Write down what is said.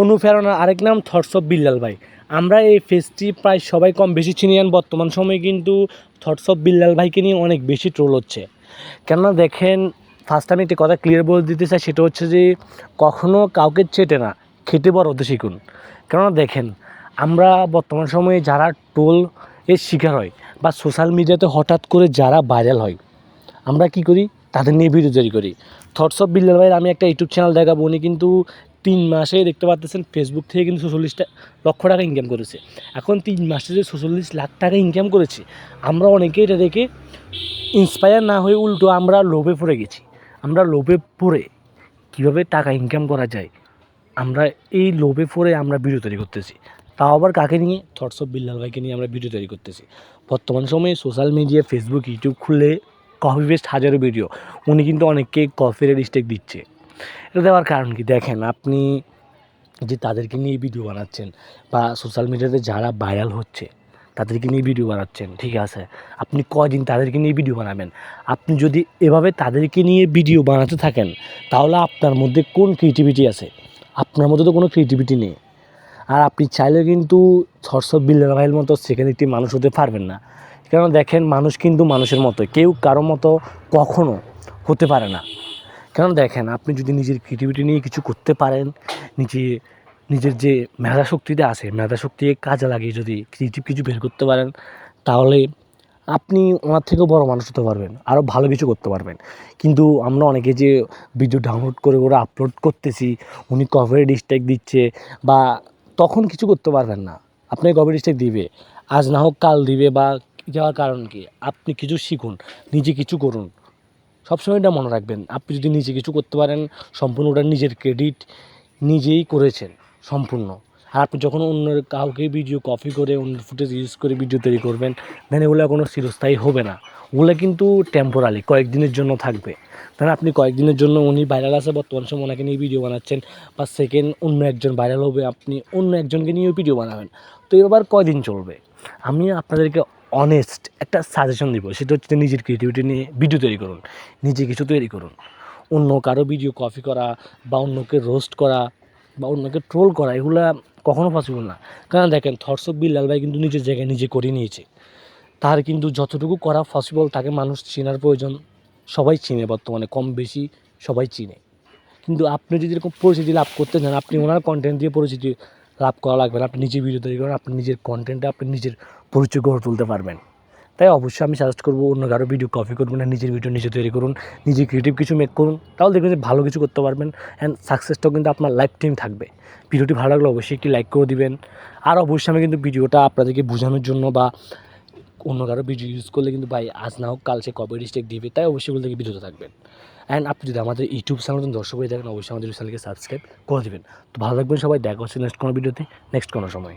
অনুপ্রেরণার আরেক নাম থটস অফ বিল্লাল ভাই। আমরা এই ফেসটি প্রায় সবাই কম বেশি চিনি যান বর্তমান সময়ে কিন্তু থটস অফ বিল্লাল ভাইকে নিয়ে অনেক বেশি ট্রোল হচ্ছে। কেননা দেখেন ফার্স্ট আমি একটি কথা ক্লিয়ার বলে দিতে চাই, সেটা হচ্ছে যে কখনও কাউকে চেটে না খেতে বড় হতে শিখুন। কেননা দেখেন, আমরা বর্তমান সময়ে যারা টোল এর শিকার হয় বা সোশ্যাল মিডিয়াতে হঠাৎ করে যারা ভাইরাল হয়, আমরা কি করি? তাদের নিয়ে ভিডিও তৈরি করি। থটস অফ বিল্লাল ভাইয়ের আমি একটা ইউটিউব চ্যানেল দেখাবো, উনি কিন্তু তিন মাসে দেখতে পাচ্ছেন ফেসবুক থেকে কিন্তু ছচল্লিশটা লক্ষ টাকা ইনকাম করেছে। এখন তিন মাসে যে ছচল্লিশ লাখ টাকা ইনকাম করেছে, আমরা অনেকে এটা দেখে ইন্সপায়ার না হয়ে উল্টো আমরা লোভে পড়ে গেছি। আমরা লোভে পড়ে কীভাবে টাকা ইনকাম করা যায়? আমরা এই লোভে পড়ে আমরা ভিডিও তৈরি করতেছি। তাও আবার কাকে নিয়ে? থটস অফ বিল্লাল ভাইকে নিয়ে আমরা ভিডিও তৈরি করতেছি। বর্তমান সময়ে সোশ্যাল মিডিয়া ফেসবুক ইউটিউব খুললে কপি পেস্ট হাজারো ভিডিও উনি কিন্তু অনেককে কফির স্টেক দিচ্ছে। এটা দেওয়ার কারণ কি? দেখেন, আপনি যে তাদেরকে নিয়ে ভিডিও বানাচ্ছেন বা সোশ্যাল মিডিয়াতে যারা ভাইরাল হচ্ছে, তাদেরকে নিয়ে ভিডিও বানাচ্ছেন, ঠিক আছে? আপনি কদিন তাদেরকে নিয়ে ভিডিও বানাবেন? আপনি যদি এভাবে তাদেরকে নিয়ে ভিডিও বানাতে থাকেন, তাহলে আপনার মধ্যে কোন ক্রিয়েটিভিটি আছে? আপনার মধ্যে তো কোনো ক্রিয়েটিভিটি নেই। আর আপনি চাইলে কিন্তু ছরসব বিল্লাল ভাইয়ের মতো সেখানে একটি মানুষ হতে পারবেন না। কারণ দেখেন, মানুষ কিন্তু মানুষের মতো, কেউ কারও মতো কখনো হতে পারে না। কারণ দেখেন, আপনি যদি নিজের ক্রিয়েটিভিটি নিয়ে কিছু করতে পারেন, নিজে, নিজের যে মেধা শক্তিতে আছে মেধা শক্তিকে কাজে লাগিয়ে যদি ক্রিয়েটিভ কিছু বের করতে পারেন, তাহলে আপনি ওনার থেকেও বড় মানুষ হতে পারবেন আরও ভালো কিছু করতে পারবেন। কিন্তু আমরা অনেকে যে ভিডিও ডাউনলোড করে ওরা আপলোড করতেছি, উনি কভারে ডিস্ট্যাক দিচ্ছে বা তখন কিছু করতে পারবেন না। আপনাকে কভারে ডিস্ট্যাক দিবে, আজ না হোক কাল দিবে বা যাওয়ার কারণ কি? আপনি কিছু শিখুন, নিজে কিছু করুন। সবসময় এটা মনে রাখবেন। আপনি যদি নিজে কিছু করতে পারেন সম্পূর্ণ ওটা নিজের ক্রেডিট নিজেই করেছেন, সম্পূর্ণ। আর আপনি যখন অন্যের কাউকে ভিডিও কপি করে, অন্য ফুটেজ ইউজ করে ভিডিও তৈরি করবেন দেন এগুলো কোনো চিরস্থায়ী হবে না। ওগুলো কিন্তু টেম্পোরারি কয়েকদিনের জন্য থাকবে। তাহলে আপনি কয়েকদিনের জন্য উনি ভাইরাল আছে, বর্তমান সময় ওনাকে নিয়ে ভিডিও বানাচ্ছেন, বা সেকেন্ড অন্য একজন ভাইরাল হবে, আপনি অন্য একজনকে নিয়েও ভিডিও বানাবেন। তো এবার কয়দিন চলবে? আমি আপনাদেরকে অনেস্ট একটা সাজেশন দিব। সেটা হচ্ছে নিজের ক্রিয়েটিভিটি নিয়ে ভিডিও তৈরি করুন। নিজে কিছু তৈরি করুন। অন্য কারও ভিডিও কপি করা বা অন্যকে রোস্ট করা বা অন্যকে ট্রোল করা, এগুলো কখনো পসিবল না। কারণ দেখেন থটস অফ বিল্লাল ভাই কিন্তু নিজের জায়গায় নিজে করে নিয়েছে। তার কিন্তু যতটুকু করা পসিবল তাকে মানুষ চেনার প্রয়োজন সবাই চিনে বর্তমানে, কম বেশি সবাই চিনে। কিন্তু আপনি যদি এরকম পরিচিতি লাভ করতে চান, আপনি ওনার কন্টেন্ট দিয়ে পরিচিতি লাভ করা লাগবে আপনি নিজে ভিডিও তৈরি করেন, আপনি নিজের কন্টেন্টে আপনি নিজের পরিচয় গড়ে তুলতে পারবেন। তাই অবশ্যই আমি সাজেস্ট করব, অন্য কারও ভিডিও কপি করবেন না, নিজের ভিডিও নিজে তৈরি করুন, নিজে ক্রিয়েটিভ কিছু মেক করুন, তাহলে দেখবেন যে ভালো কিছু করতে পারবেন অ্যান্ড সাকসেসটাও কিন্তু আপনার লাইফ টাইম থাকবে। ভিডিওটি ভালো লাগলে অবশ্যই একটি লাইক করে দিবেন। আর অবশ্যই আমি কিন্তু ভিডিওটা আপনাদেরকে বোঝানোর জন্য বা অন্য কারও ভিডিও ইউজ করলে কিন্তু ভাই আজ না হোক, কাল সে কবে ডিস্টেক দিবে, তাই অবশ্যই বলতে ভিডিওতে থাকবেন। অ্যান্ড আপনি যদি আমাদের ইউটিউব চ্যানেল দর্শক হয়ে থাকেন, অবশ্যই আমাদের চ্যানেলকে সাবস্ক্রাইব করে দেবেন। তো ভালো থাকবেন সবাই, দেখা হচ্ছে নেক্সট কোনো ভিডিওতে নেক্সট কোনো সময়।